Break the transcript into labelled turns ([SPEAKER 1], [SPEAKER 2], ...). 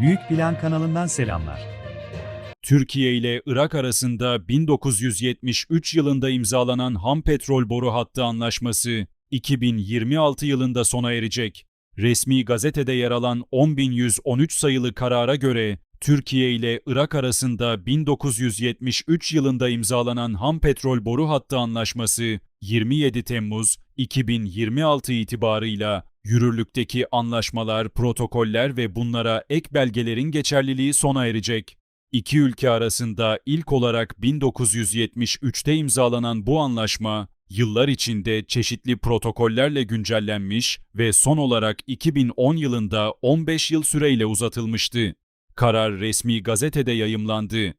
[SPEAKER 1] Büyük Plan kanalından selamlar.
[SPEAKER 2] Türkiye ile Irak arasında 1973 yılında imzalanan ham petrol boru hattı anlaşması 2026 yılında sona erecek. Resmi gazetede yer alan 10.113 sayılı karara göre Türkiye ile Irak arasında 1973 yılında imzalanan ham petrol boru hattı anlaşması 27 Temmuz 2026 itibarıyla yürürlükteki anlaşmalar, protokoller ve bunlara ek belgelerin geçerliliği sona erecek. İki ülke arasında ilk olarak 1973'te imzalanan bu anlaşma, yıllar içinde çeşitli protokollerle güncellenmiş ve son olarak 2010 yılında 15 yıl süreyle uzatılmıştı. Karar resmi gazetede yayımlandı.